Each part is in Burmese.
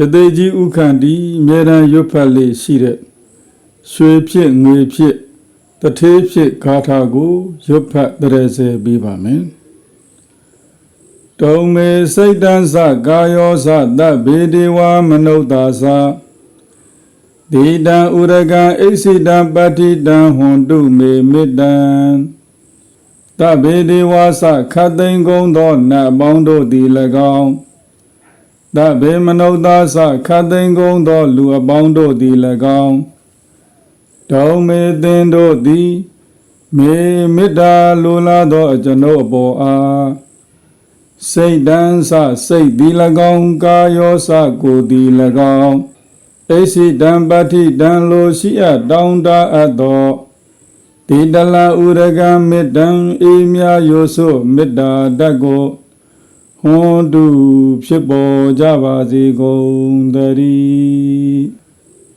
ယသိကြီးဥခန္တီအမြဲတမ်းရွတ်ဖတ်လေးရှိတဲ့ရွှေဖြစ်ငွေဖြစ်တထေးဖြစ်ဂါထာကိုရွတ်ဖတ်တရေစေပြီးပါမယ်တုံမေစိတ်တန်းစကာယောစတဗ္ဗေဒေဝမနုဿာသဒေတံဥရကံအိစိတံပတ္တိတံဟွန်တုမေမေတ္တံတဗ္ဗေဒေဝစခတ်သိမ်းကုန်သောနတ်ပေါင်းတို့သည်၎င်း တဗ္ဗေမနုဿာသခတ်သိမ်းကုန်သော လူအပေါင်းတို့သည်၎င်းတောင်းမေသင်တို့သည်မေမေတ္တာလိုလားသောအကျွန်ုပ်အပေါ်အားစိတ်တန်းစစိတ်သည်၎င်းကာယောစကိုယ်သည်၎င်းအိစိတံပဋ္ဌိတံလိုရှိအပ်တောင်းတအပ်သောတိတလဥရကမေတ္တံအေးမြယောဆိုမေတ္တာတတ်ကို ဟွန်တုဖြစ်ပေါ်ကြပါစေကုန်သတည်း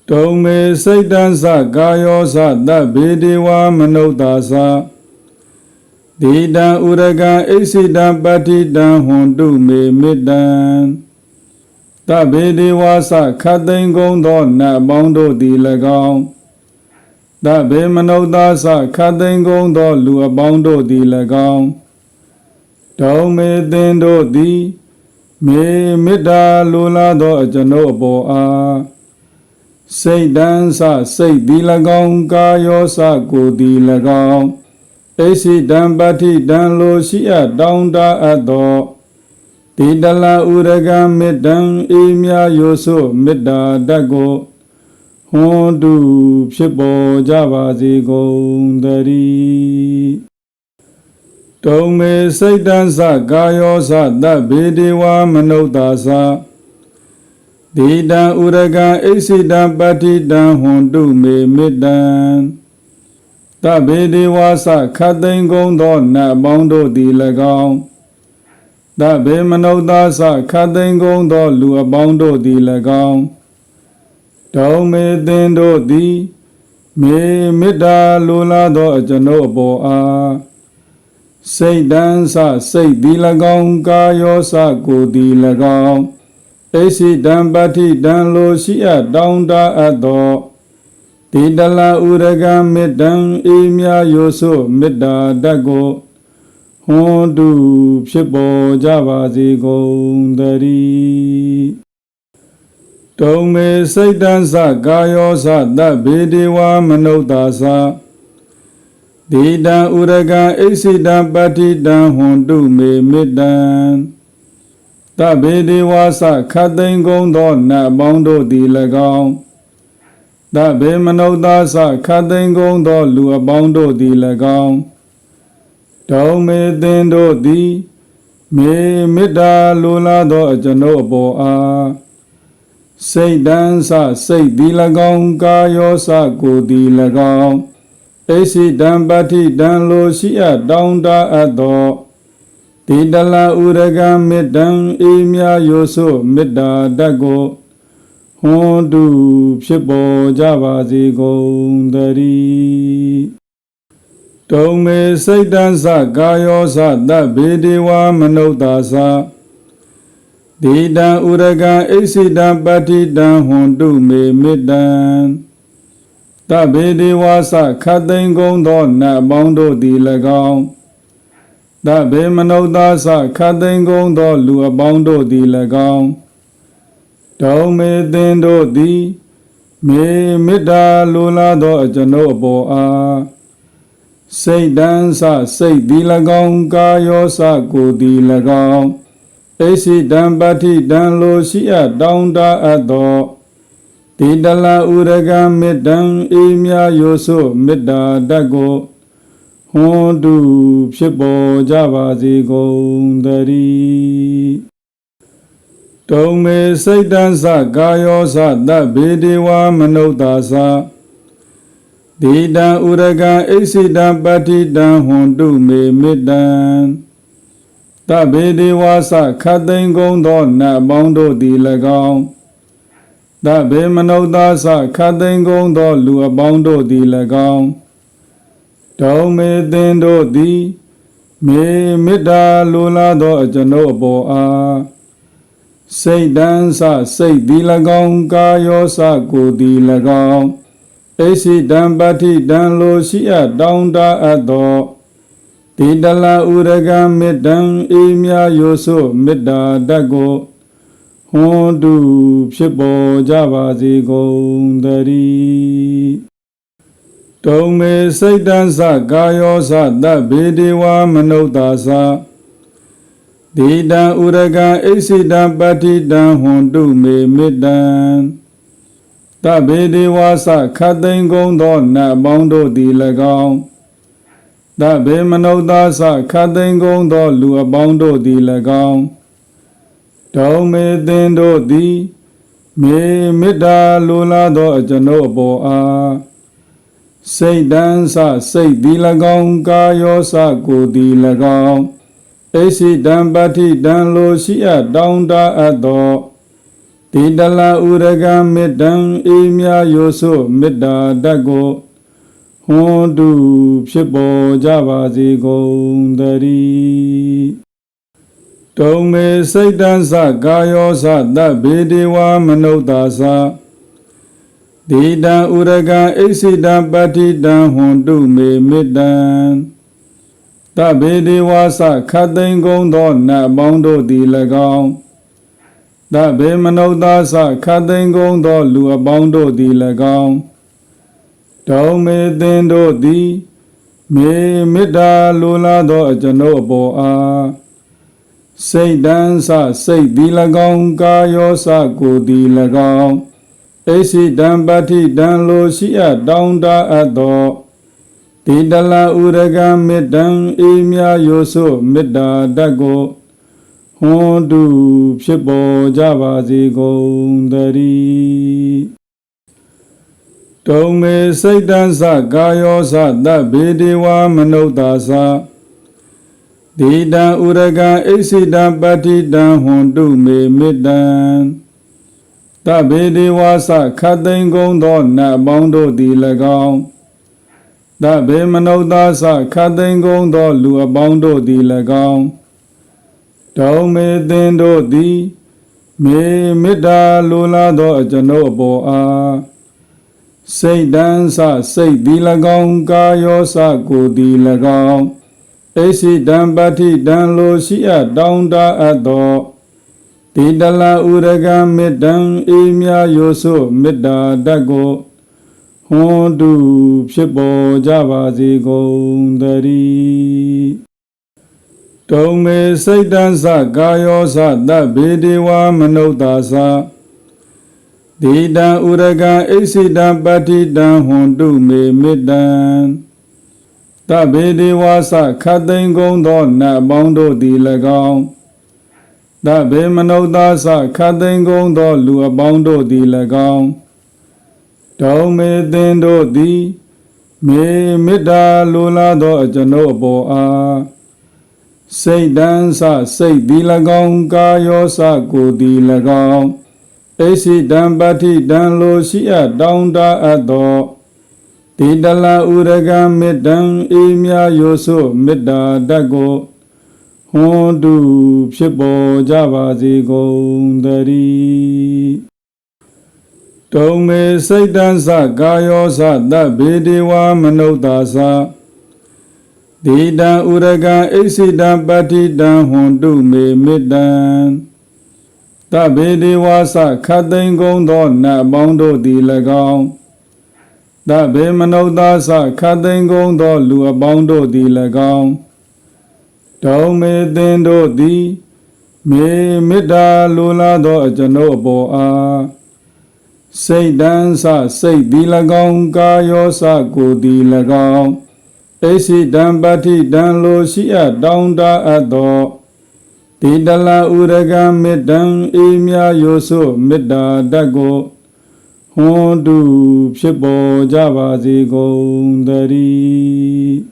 တုံမေစိတ်တံစကာယောစတဗ္ဗေဒေဝမနုဿာသဒေတံဥရကံအိစိတံပတ္တိတံဟွန်တုမေမေတ္တံတဗ္ဗေဒေဝစခတ်သိမ်းကုန်သောနတ်အပေါင်းတို့သည်၎င်းတဗ္ဗေမနုဿာသခတ်သိမ်းကုန်သောလူအပေါင်းတို့သည်၎င်း တောင်းမေသင်တို့သည်မေမေတ္တာလိုလားသောအကျွန်ုပ်အပေါ်အားစိတ်တန်းစစိတ်သည်၎င်းကာယောစကိုယ်သည်၎င်းအိစိတံပဋ္ဌိတံလိုရှိအပ်တောင်းတအပ်သောတိတလဥရကမေတ္တံအေးမြယောဆိုမေတ္တာတတ်ကိုဟွန်တုဖြစ်ပေါ်ကြပါစေကုန်သတည်း တုံမေစိတ်တန်းစကာယောစတဗ္ဗေဒေဝမနုဿာသဒေတံဥရကံအိစိတံပတ္တိတံဟွန်တုမေမေတ္တံတဗ္ဗေဒေဝစခတ်သိမ်းကုန်သောနတ်ပေါင်းတို့သည်၎င်းတဗ္ဗေမနုဿာသခတ်သိမ်းကုန်သောလူအပေါင်းတို့သည်၎င်းတောင်းမေသင်တို့သည် မေမေတ္တာလိုလားသောအကျွန်ုပ်အပေါ်အား စိတ်တန်းစစိတ်သည်၎င်းကာယောစကိုယ်သည်၎င်းအိစိတံပဋ္ဌိတံလိုရှိအပ်တောင်းတအပ်သောတိတလဥရကမေတ္တံအေးမြယောဆိုမေတ္တာတတ်ကိုဟွန်တုဖြစ်ပေါ်ကြပါစေကုန်သတည်းတုံမေစိတ်တန်းစကာယောစတဗ္ဗေဒေဝမနုဿာသ ဒေတံဥရကံအိစိတံပတ္တိတံဟွန်တုမေမေတ္တံတဗ္ဗေဒေဝစခတ်သိမ်းကုန်သောနတ်အပေါင်းတို့သည်၎င်းတဗ္ဗေမနုဿာသခတ်သိမ်းကုန်သော လူအပေါင်းတို့သည်၎င်းတောင်းမေသင်တို့သည်မေမေတ္တာလိုလားသောအကျွန်ုပ်အပေါ်အားစိတ်တန်းစစိတ်သည်၎င်းကာယောစကိုယ်သည်၎င်း အိစိတံပဋ္ဌိတံလိုရှိအပ်တောင်းတအပ်သောတိတလဥရကမေတ္တံအေးမြယောဆိုမေတ္တာတတ်ကိုဟွန်တုဖြစ်ပေါ်ကြပါစေကုန်သတည်းတုံမေစိတ်တန်းစကာယောစတဗ္ဗေဒေဝမနုဿာသဒေတံဥရကံအိစိတံပတ္တိတံဟွန်တုမေမေတ္တံ တဗ္ဗေဒေဝစခတ်သိမ်းကုန်သောနတ်အပေါင်းတို့သည်၎င်းတဗ္ဗေမနုဿာသခတ်သိမ်းကုန်သော လူအပေါင်းတို့သည်၎င်းတောင်းမေသင်တို့သည်မေမေတ္တာလိုလားသောအကျွန်ုပ်အပေါ်အားစိတ်တန်းစစိတ်သည်၎င်းကာယောစကိုယ်သည်၎င်းအိစိတံပဋ္ဌိတံလိုရှိအပ်တောင်းတအပ်သော တိတလဥရကမေတ္တံအေးမြယောဆိုမေတ္တာတတ်ကိုဟွန်တုဖြစ်ပေါ်ကြပါစေကုန်သတည်းတုံမေစိတ်တန်းစကာယောစတဗ္ဗေဒေဝမနုဿာသဒေတံဥရကံအိစိတံပတ္တိတံဟွန်တုမေမေတ္တံတဗ္ဗေဒေဝစခတ်သိမ်းကုန်သောနတ်အပေါင်းတို့သည်၎င်း တဗ္ဗေမနုဿာသခတ်သိမ်းကုန်သောလူအပေါင်းတို့သည်၎င်းတောင်းမေသင်တို့သည်မေမေတ္တာလိုလားသောအကျွန်ုပ်အပေါ်အားစိတ်တန်းစစိတ်ဒီ၎င်းကာယောစကိုဒီ၎င်းအိစိတံပတိတံလိုရှိအပ်တောင်းတအပ်သောဒီတလဥရကမေတ္တံအေးမြယောဆိုမေတ္တာတတ်ကို ဟွန်တူဖြစ်ပေါ်ကြပါစေကုန်တည်းတုံမေစိတ်တန်းစကာယောစတဗေဒေဝမနုဿာစဒီတံဥရကံအိစိတံပတိတံဟွန်တုမေမေတ္တံတဗေဒေဝစခတ်သိမ်းကုန်သောနတ်ပေါင်းတို့သည်၎င်းတဗေမနုဿာစခတ်သိမ်းကုန်သောလူအပေါင်းတို့သည်၎င်း တောင်းမေသင်တို့သည်မေမေတ္တာလိုလားသောအကျွန်ုပ်အပေါ်အားစိတ်တန်းစစိတ်သည်၎င်းကာယောစကိုသည်၎င်းအိစိတံပတိတံလိုရှိအပ်တောင်းတအပ်သောတိတလဥရကမေတ္တံအေးမြယောဆိုမေတ္တာတတ်ကိုဟွန်တူဖြစ်ပေါ်ကြပါစေကုန်တည်း တုံမေစိတ်တံစကာယောစတဗေဒေဝမနုဿာစဒီတံဥရကံအိစိတံပတိတံဟွန်တုမေမေတ္တံတဗေဒေဝစခတ်သိမ်းကုန်သောနတ်အပေါင်းတို့သည်၎င်းတဗေမနုဿာစခတ်သိမ်းကုန်သော လူအပေါင်းတို့သည်၎င်းတောင်းမေသင်တို့သည် မေမေတ္တာလိုလားသောအကျွန်ုပ်အပေါ်အား စိတ်တန်းစစိတ်သည်၎င်းကာယောစကိုသည်၎င်းအိစိတံပတိတံလိုရှိအပ်တောင်းတအပ်သောတိတလဥရကမေတ္တံအေးမြယောဆိုမေတ္တာတတ်ကိုဟွန်တူဖြစ်ပေါ်ကြပါစေကုန်တည်းတုံမေစိတ်တံစကာယောစတဗေဒေဝမနုဿာစ ဒီတံဥရကံအိစိတံပတိတံဟွန်တုမေမေတ္တံတဗေဒေဝစခတ်သိမ်းကုန်သောနတ်အပေါင်းတို့သည်၎င်းတဗေမနုဿာစခတ်သိမ်းကုန်သော လူအပေါင်းတို့သည်၎င်းတောင်းမေသင်တို့သည်မေမေတ္တာလိုလားသောအကျွန်ုပ်အပေါ်အားစိတ်တန်းစစိတ်သည်၎င်းကာယောစကိုသည်၎င်း အိစိတံပတိတံလိုရှိအပ်တောင်းတအပ်သောတိတလဥရကမေတ္တံအေးမြယောဆိုမေတ္တာတတ်ကိုဟွန်တူဖြစ်ပေါ်ကြပါစေကုန်တည်းတုံမေစိတ်တံစကာယောစတဗေဒေဝမနုဿာစဒီတံဥရကံအိစိတံပတိတံဟွန်တုမေမေတ္တံ တဗေဒေဝစခတ်သိမ်းကုန်သောနတ်ပေါင်းတို့သည်၎င်းတဗေမနုဿာစခတ်သိမ်းကုန်သော လူအပေါင်းတို့သည်၎င်းတောင်းမေသင်တို့သည်မေမေတ္တာလိုလားသောအကျွန်ုပ်အပေါ်အားစိတ်တန်းစစိတ်သည်၎င်းကာယောစကိုသည်၎င်းအိစိတံပတိတံလိုရှိအပ်တောင်းတအပ်သော တိတလဥရကမေတ္တံအေးမြယောဆိုမေတ္တာတတ်ကိုဟွန်တူဖြစ်ပေါ်ကြပါစေကုန်တည်းတုံမေစိတ်တံစကာယောစတဗေဒေဝမနုဿာစဒီတံဥရကံအိစိတံပတိတံဟွန်တုမေမေတ္တံတဗေဒေဝစခတ်သိမ်းကုန်သောနတ်ပေါင်းတို့သည်၎င်း တဗေမနုဿာစခတ်သိမ်းကုန်သော လူအပေါင်းတို့သည်၎င်းတောင်းမေသင်တို့သည်မေမေတ္တာလိုလားသောအကျွန်ုပ်အပေါ်အားစိတ်တန်းစစိတ်သည်၎င်းကာယောစကိုသည်၎င်းအိစိတံပတိတံလိုရှိအပ်တောင်းတအပ်သောတိတလဥရကမေတ္တံအေးမြယောဆိုမေတ္တာတတ်ကို ဟွန်တူဖြစ်ပေါ်ကြပါစေကုန်တည်း